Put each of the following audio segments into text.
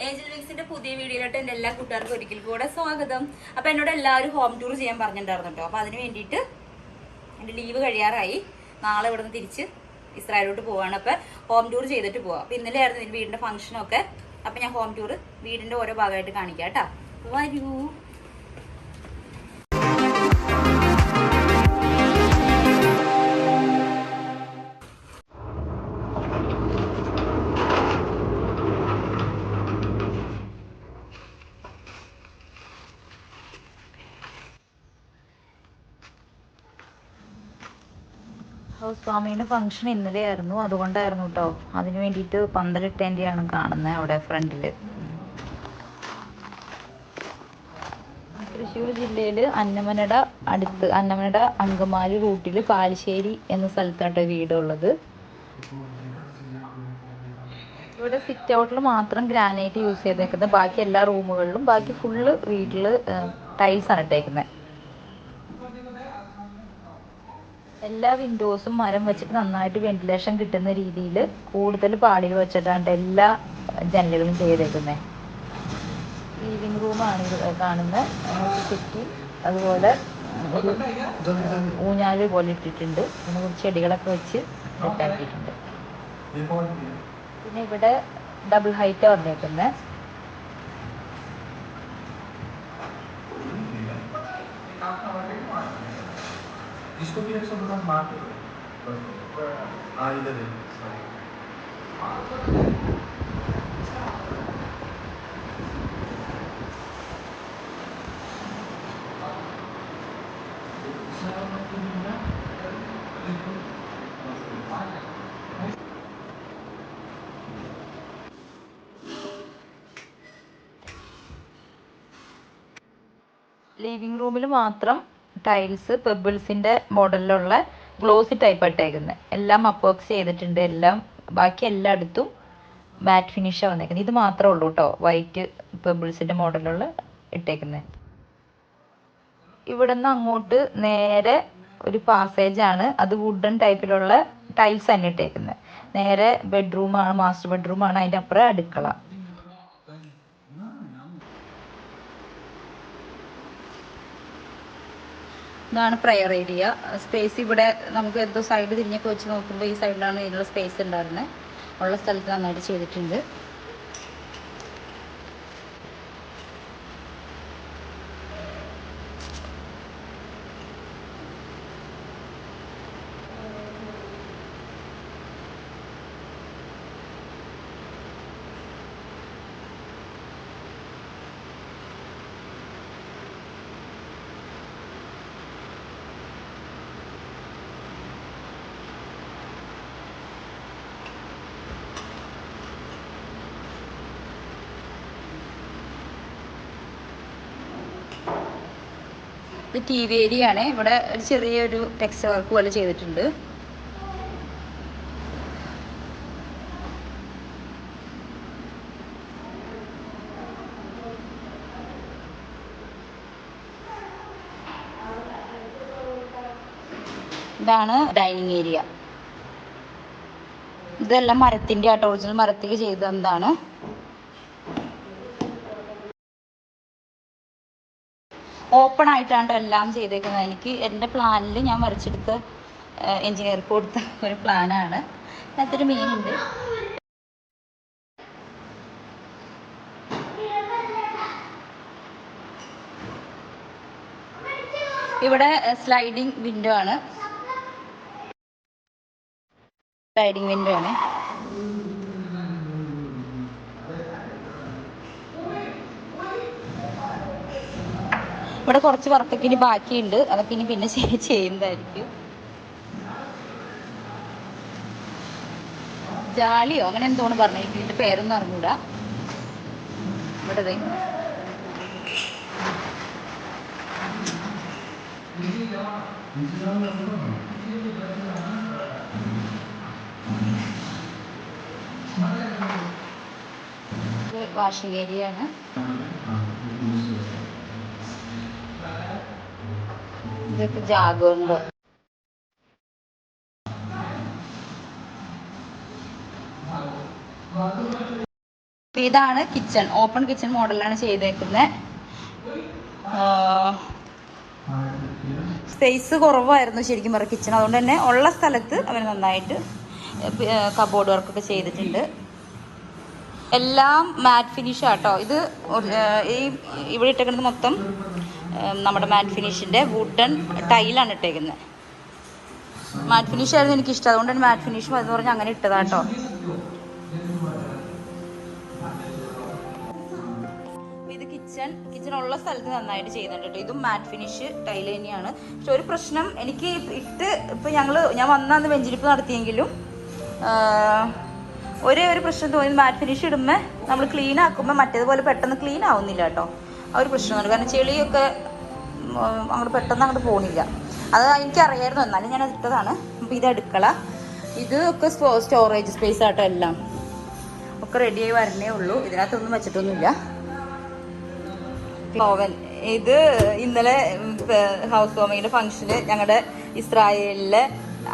Angel വിക്സിന്റെ പുതിയ വീഡിയോയിലോട്ട് എന്റെ എല്ലാ കൂട്ടുകാർക്കും ഒരിക്കൽ കൂടെ സ്വാഗതം. അപ്പൊ എന്നോട് എല്ലാവരും ഹോം ടൂർ ചെയ്യാൻ പറഞ്ഞിട്ടുണ്ടായിരുന്നു കേട്ടോ. അപ്പൊ അതിന് വേണ്ടിയിട്ട് എന്റെ ലീവ് കഴിയാറായി. നാളെ ഇവിടെ നിന്ന് തിരിച്ച് ഇസ്രായേലോട്ട് പോവാണ്. അപ്പൊ ഹോം ടൂർ ചെയ്തിട്ട് പോവാം. അപ്പൊ ഇന്നലെ ആയിരുന്നു വീടിന്റെ ഫംഗ്ഷനൊക്കെ അപ്പൊ ഞാൻ ഹോം ടൂർ വീടിന്റെ ഓരോ ഭാഗമായിട്ട് കാണിക്കാം കേട്ടോ. വരൂ. ഹൗസ് വാമിയുടെ ഫംഗ്ഷൻ ഇന്നലെ ആയിരുന്നു അതുകൊണ്ടായിരുന്നു കേട്ടോ അതിന് വേണ്ടിയിട്ട് പന്തലിട്ടേന്റെയാണ് കാണുന്നത് അവിടെ ഫ്രണ്ടിൽ തൃശ്ശൂർ ജില്ലയിൽ അന്നമനട അടുത്ത് അന്നമനട അങ്കമാലി റൂട്ടിൽ പാലശ്ശേരി എന്ന സ്ഥലത്താട്ടോ വീടുള്ളത്. ഇവിടെ സിറ്റ് ഔട്ടിൽ മാത്രം ഗ്രാനൈറ്റ് യൂസ് ചെയ്തേക്കുന്നത് ബാക്കി എല്ലാ റൂമുകളിലും ബാക്കി ഫുള്ള് വീട്ടിൽ ടൈൽസ് ആണ് ഇട്ടേക്കുന്നത് എല്ലാ വിൻഡോസും മരം വെച്ചിട്ട് നന്നായിട്ട് വെന്റിലേഷൻ കിട്ടുന്ന രീതിയിൽ കൂടുതൽ പാളികൾ വെച്ചിട്ടാണ് എല്ലാ ജനലുകളും ചെയ്തേക്കുന്നത് ലിവിങ് റൂമാണ് ഇത് കാണുന്നത് അതുപോലെ ഊഞ്ഞാൽ പോലെ ഇട്ടിട്ടുണ്ട്. പിന്നെ കുറച്ച് ചെടികളൊക്കെ വെച്ച് സെറ്റാക്കിയിട്ടുണ്ട്. പിന്നെ ഇവിടെ ഡബിൾ ഹൈറ്റ് വന്നേക്കുന്നത് Disco pinag sobrang mati. Ah, ito din. Sorry. Living റൂമിൽ മാത്രം ടൈൽസ് പെബിൾസിന്റെ മോഡലിലുള്ള ഗ്ലോസി ടൈപ്പ് ഇട്ടേക്കുന്നത് എല്ലാം അപ്പോക്സ് ചെയ്തിട്ടുണ്ട് എല്ലാം ബാക്കി എല്ലായിടത്തും മാറ്റ് ഫിനിഷാണ് വന്നേക്കുന്നത് ഇത് മാത്രമേ ഉള്ളൂ കേട്ടോ വൈറ്റ് പെബിൾസിന്റെ മോഡലുള്ള ഇട്ടേക്കുന്നത് ഇവിടെ നിന്ന് അങ്ങോട്ട് നേരെ ഒരു പാസേജ് ആണ്. അത് വുഡൻ ടൈപ്പിലുള്ള ടൈൽസ് തന്നെ ഇട്ടേക്കുന്നത് നേരെ ബെഡ്റൂമാണ് മാസ്റ്റർ ബെഡ്റൂമാണ് അതിന്റെ അപ്പുറം അടുക്കള. ഇതാണ് പ്രയർ ഏരിയ സ്പേസ് ഇവിടെ നമുക്ക് എന്തോ സൈഡ് തിരിഞ്ഞൊക്കെ വെച്ച് നോക്കുമ്പോൾ ഈ സൈഡിലാണ് ഇതിനുള്ള സ്പേസ് ഉണ്ടായിരുന്നത് ഉള്ള സ്ഥലത്ത് നന്നായിട്ട് ചെയ്തിട്ടുണ്ട്. ഇത് ടി വി ഇവിടെ ഒരു ചെറിയൊരു ടെക്സ്റ്റ് വർക്ക് പോലെ ചെയ്തിട്ടുണ്ട്. ഇതാണ് ഡൈനിങ് ഏരിയ ഇതെല്ലാം മരത്തിന്റെ ആട്ടോ. ഒറിജിനൽ മരത്തിൽ ചെയ്ത ഓപ്പൺ ആയിട്ടാണ് എല്ലാം ചെയ്തേക്കുന്നത്. എനിക്ക് എന്റെ പ്ലാനിൽ ഞാൻ വരച്ചെടുത്ത എൻജിനീയർക്ക് കൊടുത്ത ഒരു പ്ലാനാണ് അതിനകത്തൊരു ഉണ്ട്. ഇവിടെ സ്ലൈഡിങ് വിൻഡോ ആണ്. സ്ലൈഡിങ് വിൻഡോ ആണ്. ഇവിടെ കുറച്ച് വർക്കൊക്കെ ഇനി ബാക്കിയുണ്ട്. അതൊക്കെ ഇനി പിന്നെ ചെയ്- ചെയ്യുന്നതായിരിക്കും. ജാളിയോ? അങ്ങനെ എന്തോന്ന് പറഞ്ഞു? ഇതിന്റെ പേരൊന്നും അറിഞ്ഞൂടാ. ഇവിടെ വാഷിംഗ് ഏരിയ ആണ് ഇതൊക്കെ ജാഗുണ്ട്. ഇതാണ് കിച്ചൺ. ഓപ്പൺ കിച്ചൺ മോഡലാണ് ചെയ്തേക്കുന്നത് സ്പേസ് കുറവായിരുന്നു ശരിക്കും പറഞ്ഞ കിച്ചൺ. അതുകൊണ്ട് തന്നെ ഉള്ള സ്ഥലത്ത് അവർ നന്നായിട്ട് കബോർഡ് വർക്കൊക്കെ ചെയ്തിട്ടുണ്ട്. എല്ലാം മാറ്റ് ഫിനിഷാട്ടോ ഇത് ഈ ഇവിടെ ഇട്ടേക്കുന്നത് മൊത്തം നമ്മുടെ മാറ്റ് ഫിനിഷിന്റെ വുഡൻ ടൈലാണ് ഇട്ടേക്കുന്നത് മാറ്റ് ഫിനിഷ് ആയിരുന്നു എനിക്ക് ഇഷ്ടം അതുകൊണ്ട് മാറ്റ് ഫിനിഷ് എന്ന് പറഞ്ഞ് അങ്ങനെ ഇട്ടതാട്ടോ. ഇത് കിച്ചൺ കിച്ചൺ ഉള്ള സ്ഥലത്ത് നന്നായിട്ട് ചെയ്യുന്നുണ്ട് കേട്ടോ ഇതും മാറ്റ് ഫിനിഷ് ടൈൽ തന്നെയാണ്. പക്ഷെ ഒരു പ്രശ്നം എനിക്ക് ഇട്ട് ഇപ്പൊ ഞങ്ങൾ ഞാൻ വന്നന്ന് വെഞ്ചിരിപ്പ് നടത്തിയെങ്കിലും ഒരേ ഒരു പ്രശ്നം തോന്നി. മാറ്റ് ഫിനിഷ് ഇടുമ്പോൾ നമ്മൾ ക്ലീൻ ആക്കുമ്പോൾ മറ്റേതുപോലെ പെട്ടെന്ന് ക്ലീൻ ആവുന്നില്ല കേട്ടോ ആ ഒരു പ്രശ്നമുണ്ട് കാരണം ചെളിയൊക്കെ അങ്ങോട്ട് പെട്ടെന്ന് അങ്ങോട്ട് പോണില്ല. അത് എനിക്കറിയായിരുന്നു. എന്നാലും ഞാൻ ഇട്ടതാണ് അപ്പോൾ ഇത് അടുക്കള. ഇത് ഒക്കെ സ്റ്റോറേജ് സ്പേസ് ആട്ടോ എല്ലാം. ഒക്കെ റെഡിയായി വരണേ ഉള്ളൂ. ഇതിനകത്തൊന്നും വെച്ചിട്ടൊന്നുമില്ല. ഓവൻ. ഇത് ഇന്നലെ ഹൗസ് വോമിങ്ങിന്റെ ഫംഗ്ഷന് ഞങ്ങളുടെ ഇസ്രായേലിലെ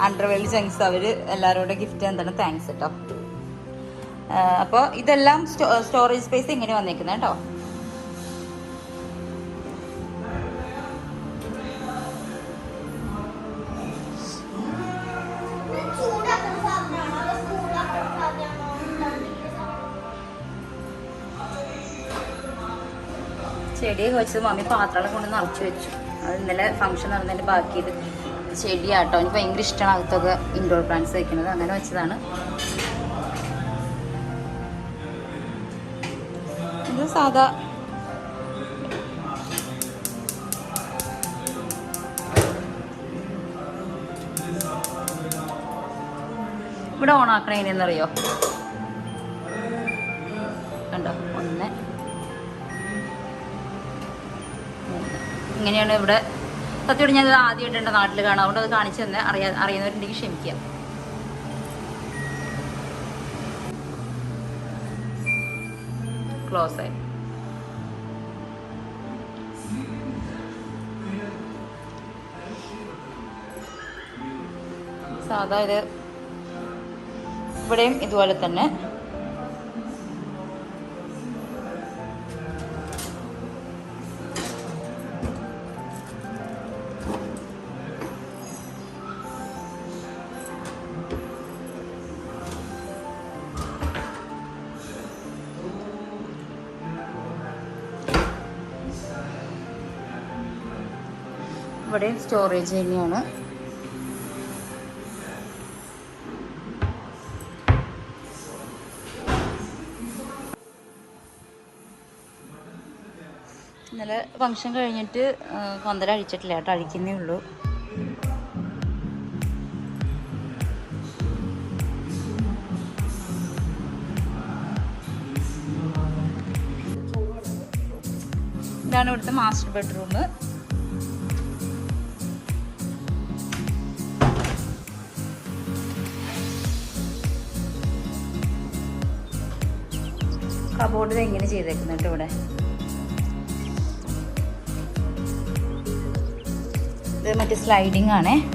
അണ്ടർവേൾഡ് ജങ്സ് അവർ എല്ലാവരോടും ഗിഫ്റ്റ് എന്താണ് താങ്ക്സ് കേട്ടോ അപ്പോൾ ഇതെല്ലാം സ്റ്റോറേജ് സ്പേസ് ഇങ്ങനെ വന്നേക്കുന്നത് കേട്ടോ. ചെടിയൊക്കെ വെച്ചത് മമ്മി പാത്രങ്ങളെ കൊണ്ട് നിറച്ച് വെച്ചു. അത് ഇന്നലെ ഫംഗ്ഷൻ ബാക്കി ഇത് ചെടിയാട്ടോ. എനിക്ക് ഭയങ്കര ഇഷ്ടമാണ് അകത്തൊക്കെ ഇൻഡോർ പ്ലാന്റ്സ് വെക്കുന്നത്. അങ്ങനെ വെച്ചതാണ്. ഇത് സാധാ ഇവിടെ ഓണാക്കണ ഇങ്ങനെയാണ് ഇവിടെ സത്യം ഞാനത് ആദ്യമായിട്ട് എന്റെ നാട്ടിൽ കാണാം. അതുകൊണ്ട് അത് കാണിച്ചു തന്നെ അറിയാ അറിയുന്നവരുണ്ടെങ്കിൽ ക്ഷമിക്കുക ക്ലോസ് ആയി. സാധാ ഇത് ഇവിടെയും ഇതുപോലെ തന്നെ ഇവിടെ സ്റ്റോറേജ് തന്നെയാണ്. ഇന്നലെ ഫംഗ്ഷൻ കഴിഞ്ഞിട്ട് കൊന്തര അഴിച്ചിട്ടില്ല കേട്ടോ അഴിക്കുന്നേ ഉള്ളൂ. ഇതാണ് ഇവിടുത്തെ മാസ്റ്റർ ബെഡ്റൂം കബോർഡ് ഇത് എങ്ങനെ ചെയ്തേക്കുന്നുണ്ട് ഇവിടെ. ഇത് മറ്റേ സ്ലൈഡിങ് ആണേ.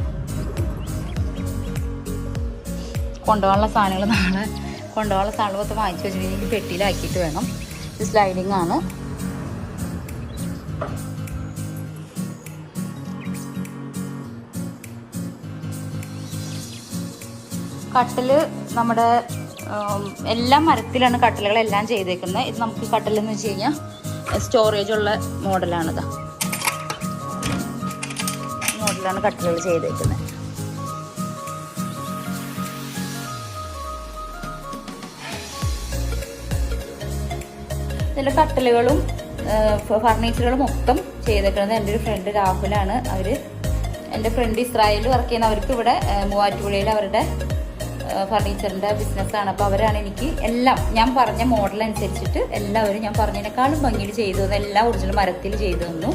കൊണ്ടുപോകാനുള്ള സാധനങ്ങൾ നാളെ കൊണ്ടുപോകാനുള്ള സാധനങ്ങൾ മൊത്തം വാങ്ങിച്ചു വെച്ചിട്ടുണ്ടെങ്കിൽ പെട്ടിയിലാക്കിയിട്ട് വേണം. ഇത് സ്ലൈഡിങ് ആണ്. കട്ടിൽ നമ്മുടെ എല്ലാ മരത്തിലാണ് കട്ടലുകളെല്ലാം ചെയ്തേക്കുന്നത്. ഇത് നമുക്ക് കട്ടലെന്ന് വെച്ച് കഴിഞ്ഞാൽ സ്റ്റോറേജ് ഉള്ള മോഡലാണിത് മോഡലാണ് കട്ടലുകൾ ചെയ്തേക്കുന്നത്. ഇതിന്റെ കട്ടലുകളും ഫർണിച്ചറുകളും മൊത്തം ചെയ്തേക്കുന്നത് എന്റെ ഒരു ഫ്രണ്ട് രാഹുലാണ്. അവർ എന്റെ ഫ്രണ്ട് ഇസ്രായേലിൽ വർക്ക് ചെയ്യുന്ന അവർക്ക് ഇവിടെ മൂവാറ്റുപുഴയിൽ അവരുടെ ഫർണിച്ചറിന്റെ ബിസിനസ്സാണ് അപ്പോൾ അവരാണ് എനിക്ക് എല്ലാം ഞാൻ പറഞ്ഞ മോഡൽ അനുസരിച്ചിട്ട് എല്ലാവരും ഞാൻ പറഞ്ഞതിനേക്കാളും ഭംഗിയിൽ ചെയ്തു തന്നു. എല്ലാം ഒറിജിനൽ മരത്തിൽ ചെയ്തു തന്നു.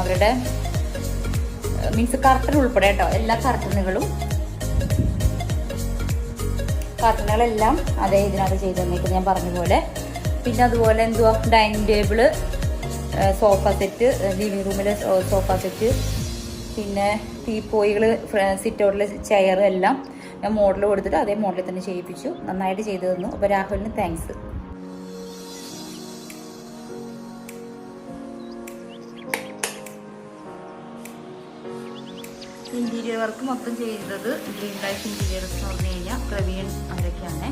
അവരുടെ മീൻസ് കർട്ടൻ ഉൾപ്പെടെ കേട്ടോ. എല്ലാ കർട്ടനുകളും കർട്ടനുകളെല്ലാം അതേ ഇതിനകത്ത് ചെയ്തു തന്നേക്കും ഞാൻ പറഞ്ഞ പോലെ. പിന്നെ അതുപോലെ എന്തുവാ? Dining table sofa set living റൂമിലെ സോഫ സെറ്റ് പിന്നെ തീപ്പോയികൾ സിറ്റ് ഔട്ടിലെ ചെയർ എല്ലാം. ഞാൻ മോഡൽ കൊടുത്തിട്ട് അതേ മോഡലിൽ തന്നെ ചെയ്യിപ്പിച്ചു. നന്നായിട്ട് ചെയ്തു തന്നു. അപ്പോൾ രാഹുലിന് താങ്ക്സ് ഇന്റീരിയർ വർക്ക് മൊത്തം ചെയ്തത് ഗ്രീൻ ലൈഫ് ഇന്റീരിയർസ് എന്ന് പറഞ്ഞു കഴിഞ്ഞാൽ പ്രവീൺ അവരൊക്കെയാണേ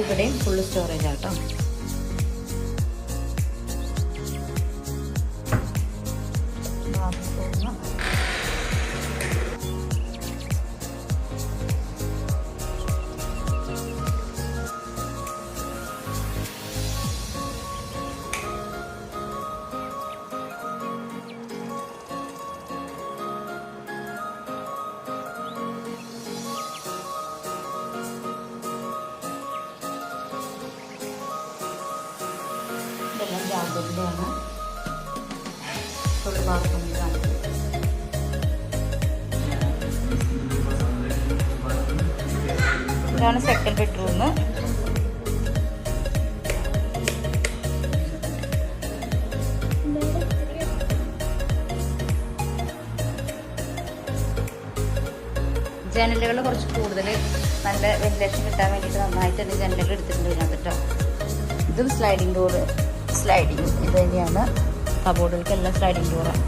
ഇവിടെയും ഫുള്ള് സ്റ്റോറേജ് ആട്ടോ ജനലുകൾ കുറച്ച് കൂടുതൽ നല്ല വെന്റിലേഷൻ കിട്ടാൻ വേണ്ടിയിട്ട് നന്നായിട്ട് തന്നെ ജനലുകൾ എടുത്തിട്ടുണ്ട് ഇതിനകത്ത് കേട്ടോ ഇതും സ്ലൈഡിങ് ഡോറ് സ്ലൈഡിങ് ഇത് തന്നെയാണ് കബോർഡുകൾക്കെല്ലാം സ്ലൈഡിങ് ഡോറാണ്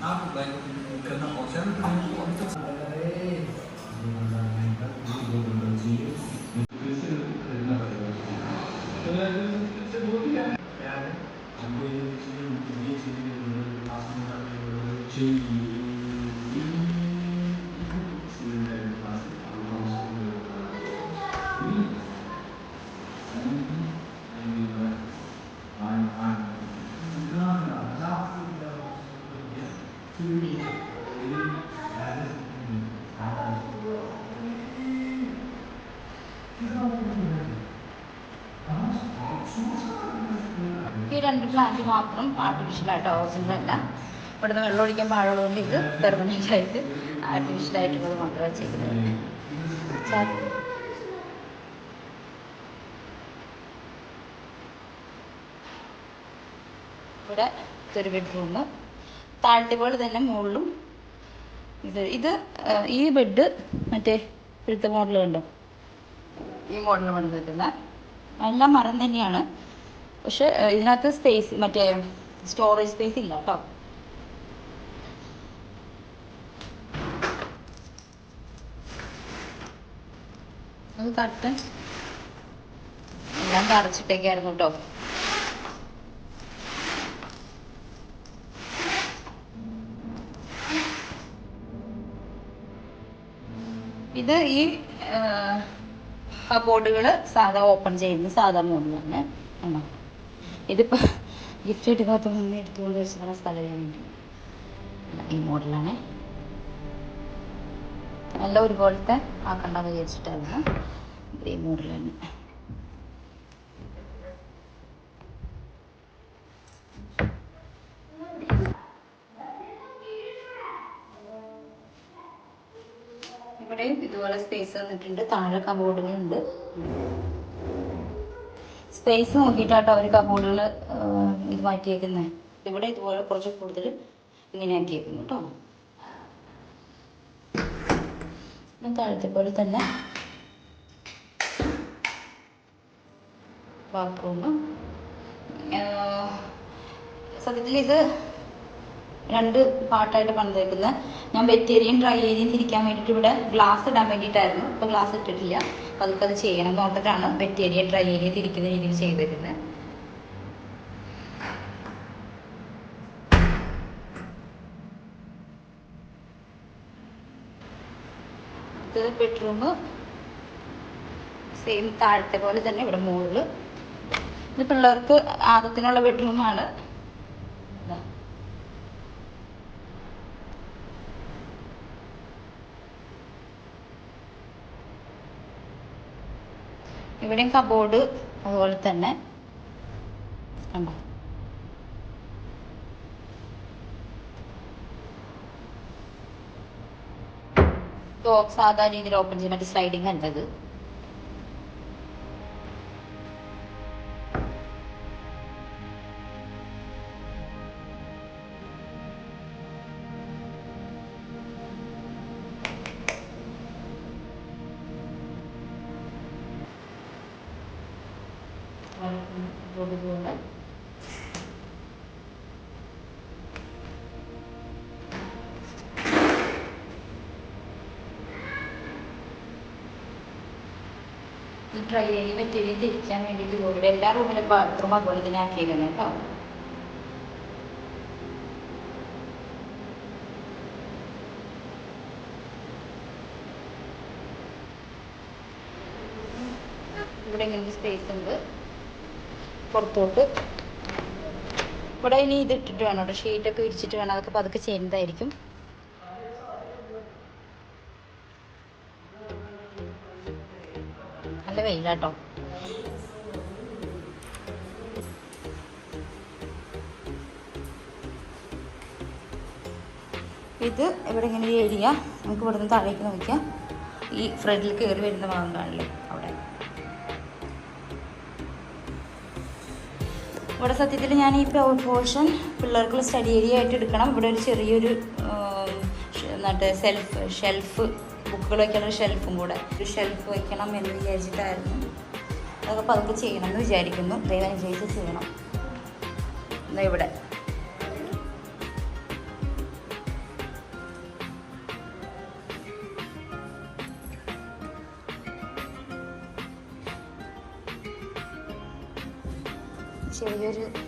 నాకు బయట క్రింద కోసం ഈ രണ്ട് പ്ലാന്റ് മാത്രം ഒറിജിനൽ അല്ല. ഇവിടുന്ന് വെള്ളം ഒഴിക്കാൻ പാടുള്ളതുകൊണ്ട് ഇത് പെർമനന്റ് ആയിട്ട് ആർട്ടിഫിഷ്യൽ ആയിട്ടുള്ളത് മാത്രമേ ചെയ്യുന്നത്. ഇവിടെ ഇതൊരു ബെഡ്റൂം താഴത്തെ പോലെ തന്നെ മുകളിലും ഇത് ഇത് ഈ ബെഡ് മറ്റേ ഇവിടുത്തെ മോഡൽ കണ്ടോ? ഈ മോഡൽ പണിതിട്ടുള്ള എല്ലാം മരം തന്നെയാണ്. പക്ഷെ ഇതിനകത്ത് സ്പേസ് മറ്റേ സ്റ്റോറേജ് സ്പേസ് ഇല്ല കേട്ടോ. അത് കട്ടൻ എല്ലാം തടച്ചിട്ടേക്കായിരുന്നു കേട്ടോ. ഇത് ഈ കബോർഡുകൾ സാധാ ഓപ്പൺ ചെയ്യുന്ന സാധാ മോഡലാണ് ആണോ? ഇതിപ്പോൾ ഗിഫ്റ്റ് എടുക്കാത്ത നിന്ന് എടുത്തുകൊണ്ട് വെച്ചിട്ടുള്ള സ്ഥലം ഈ മോഡലാണ് എല്ലാം ഒരുപോലത്തെ ആക്കണ്ടെന്ന് വിചാരിച്ചിട്ടായിരുന്നു ഈ മോഡലാണ് ഇവിടെയും ഇതുപോലെ സ്പേസ് വന്നിട്ടുണ്ട്. താഴെ കബോർഡുകളുണ്ട് സ്പേസ് നോക്കിയിട്ടാട്ടോ അവർ കബോർഡുകൾ ഇത് മാറ്റിയേക്കുന്നത് ഇവിടെ ഇതുപോലെ കുറച്ച് കൂടുതൽ ഇങ്ങനെ ആക്കിയേക്കുന്നു കേട്ടോ താഴത്തെ പോലെ തന്നെ ബാത്റൂം സത്യത്തിൽ ഇത് രണ്ട് പാർട്ടായിട്ട് പണിതേക്കുന്നത് ഞാൻ വെറ്റേറിയൻ ഡ്രൈ ഏരിയയും തിരിക്കാൻ വേണ്ടിയിട്ട് ഇവിടെ ഗ്ലാസ് ഇടാൻ വേണ്ടിയിട്ടായിരുന്നു. ഇപ്പോൾ ഗ്ലാസ് ഇട്ടിട്ടില്ല. അപ്പോൾ അതൊക്കെ അത് ചെയ്യണം എന്ന് ഓർത്തിട്ടാണ് വെറ്റേറിയൻ ഡ്രൈ ഏരിയ തിരിക്കുന്ന രീതിയിൽ ചെയ്തിരുന്നത് ബെഡ്റൂം സെയിം താഴത്തെ പോലെ തന്നെ ഇവിടെ മുകളിൽ ഇത് പിള്ളേർക്ക് ആദ്യത്തിനുള്ള ബെഡ്റൂമാണ് ഇവിടെയും കബോർഡ് അതുപോലെ തന്നെ. കണ്ടോ സാധാരണ രീതിയിൽ ഓപ്പൺ ചെയ്യാൻ മറ്റേ സ്ലൈഡിങ് അല്ലത് ഈ ട്രൈ ഈ മെറ്റീരിയൽ തിരിക്കാൻ വേണ്ടിയിട്ട് ഇവിടെ എല്ലാ റൂമിലും ബാത്റൂം അതുപോലെ തന്നെ ആക്കിയേക്കുന്നത് കേട്ടോ. ഇവിടെ ഇങ്ങനെ സ്പേസ് ഉണ്ട്. പുറത്തോട്ട്. ഇവിടെ ഇനി ഇത് ഇട്ടിട്ട് വേണം കേട്ടോ. ഷീറ്റൊക്കെ വിരിച്ചിട്ട് വേണം. അതൊക്കെ പതുക്കെ ചെയ്യുന്നതായിരിക്കും. വെയിലാട്ടോ ഇത് ഇവിടെ ഇങ്ങനെ ഏരിയ നമുക്ക് ഇവിടെ നിന്ന് താഴേക്ക് നോക്കിയാൽ ഈ ഫ്രണ്ടിൽ കയറി വരുന്ന ഭാഗം കാണില്ലേ അവിടെ. ഇവിടെ സത്യത്തിൽ ഞാൻ ഈ പോർഷൻ പിള്ളേർക്കുള്ള സ്റ്റഡി ഏരിയ ആയിട്ട് എടുക്കണം. ഇവിടെ ഒരു ചെറിയൊരു എന്നിട്ട് സെൽഫ് ഷെൽഫ് ബുക്കുകൾ വയ്ക്കാനുള്ള ഷെൽഫും കൂടെ. ഒരു ഷെൽഫ് വയ്ക്കണം എന്ന് വിചാരിച്ചിട്ടായിരുന്നു. അതൊക്കെ പതുക്കെ ചെയ്യണം എന്ന് വിചാരിക്കുന്നു. ദൈവം അനുഗ്രഹിച്ച് ചെയ്യണം. എന്നാ ഇവിടെ. ചെറിയൊരു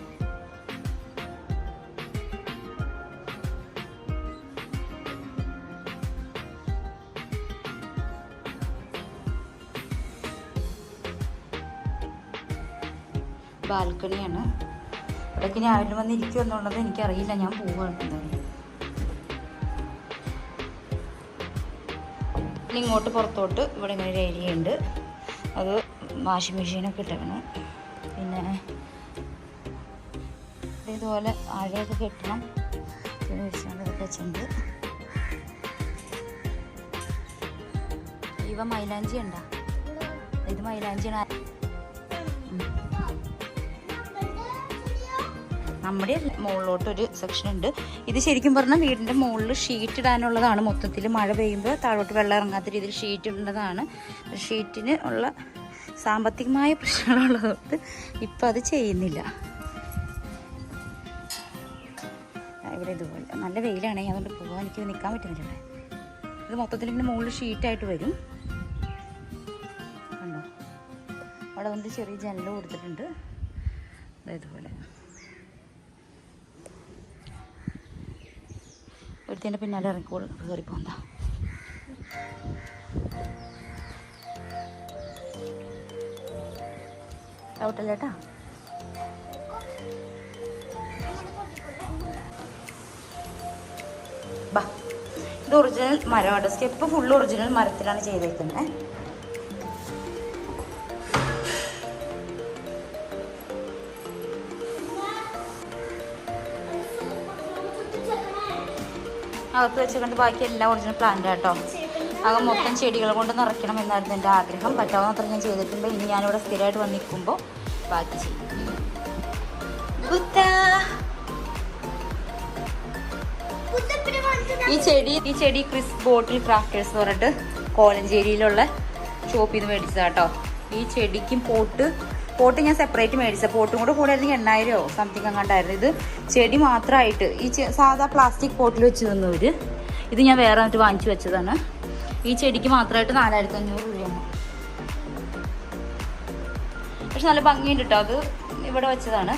ബാൽക്കണിയാണ്. ഇവിടേക്ക് ഞാൻ ആരും വന്നിരിക്കും എന്നുള്ളത് എനിക്കറിയില്ല. ഞാൻ പോവുകയാണ് എന്തായാലും. ഇങ്ങോട്ട് പുറത്തോട്ട് ഇവിടെ ഇങ്ങനെ ഒരു ഏരിയ ഉണ്ട് അത് വാഷിംഗ് മെഷീനൊക്കെ ഇട്ടേക്കണം. പിന്നെ ഇതുപോലെ ആഴയൊക്കെ കെട്ടണം. പിന്നെ വിരിച്ചുകൊണ്ട് ഇതൊക്കെ വെച്ചിട്ടുണ്ട്. ഇവ മൈലാഞ്ചി ഉണ്ടോ ഇത് മൈലാഞ്ചിയാണ്. നമ്മുടെ മുകളിലോട്ട് ഒരു സെക്ഷൻ ഉണ്ട്. ഇത് ശരിക്കും പറഞ്ഞാൽ വീടിന്റെ മുകളിൽ ഷീറ്റ് ഇടാനുള്ളതാണ്. മൊത്തത്തിൽ മഴ പെയ്യുമ്പോൾ താഴോട്ട് വെള്ളം ഇറങ്ങാത്ത രീതിയിൽ ഷീറ്റ് ഇടേണ്ടതാണ്. ഷീറ്റിന് ഉള്ള സാമ്പത്തികമായ പ്രശ്നങ്ങളുള്ളതുകൊണ്ട് ഇപ്പം അത് ചെയ്യുന്നില്ല. ഇവിടെ ഇതുപോലെ. നല്ല വെയിലാണ്. അതുകൊണ്ട് പോകാൻ എനിക്ക് നിൽക്കാൻ പറ്റുന്നില്ല ഇവിടെ. ഇത് മൊത്തത്തിൽ ഇങ്ങനെ മുകളിൽ ഷീറ്റായിട്ട് വരും. കണ്ടോ? അവിടെ വന്ന് ചെറിയ ജനൽ കൊടുത്തിട്ടുണ്ട്. ഇതുപോലെ. ഒരുത്തിന്റെ പിന്നാലെ ഇറങ്ങിക്കോളും. കയറി പോന്താ ഔട്ടല്ലേട്ടാ ബാ. ഇത് ഒറിജിനൽ മരമാണ് സ്റ്റെപ്പ് ഫുൾ ഒറിജിനൽ മരത്തിലാണ് ചെയ്തേക്കുന്നത് അകത്ത് വെച്ചുകൊണ്ട് ബാക്കി എല്ലാം ഒറിജിനൽ പ്ലാന്റ് കേട്ടോ അകം മൊത്തം ചെടികൾ കൊണ്ട് നിറയ്ക്കണം എന്നായിരുന്നു എന്റെ ആഗ്രഹം. പറ്റാവുന്നത്ര ഞാൻ ചെയ്തിട്ടുണ്ട്. ഇനി ഞാനിവിടെ സ്ഥിരമായിട്ട് വന്ന് നിൽക്കുമ്പോൾ ബാക്കി ചെയ്യും. ഈ ചെടി ഈ ചെടി ക്രിസ് ബോട്ടിൽ ക്രാഫ്റ്റേഴ്സ് എന്ന് പറഞ്ഞിട്ട് കോലഞ്ചേരിയിലുള്ള ഷോപ്പിൽ നിന്ന് മേടിച്ചതാട്ടോ ഈ ചെടിക്കും പോട്ട് പോട്ട് ഞാൻ സെപ്പറേറ്റ് മേടിച്ച പോട്ടും കൂടെ കൂടെ ആയിരുന്നെങ്കിൽ എണ്ണായിരമോ സംതിങ് അങ്ങാണ്ടായിരുന്നു ഇത് ചെടി മാത്രമായിട്ട് ഈ സാധാ പ്ലാസ്റ്റിക് പോട്ടിൽ വെച്ച് തന്നവർ ഇത് ഞാൻ വേറെ എന്നിട്ട് വാങ്ങിച്ചു വെച്ചതാണ്. ഈ ചെടിക്ക് മാത്രമായിട്ട് നാലായിരത്തി അഞ്ഞൂറ് രൂപയാണ്. പക്ഷെ നല്ല ഭംഗിയുണ്ട് കേട്ടോ അത്. ഇവിടെ വെച്ചതാണ്.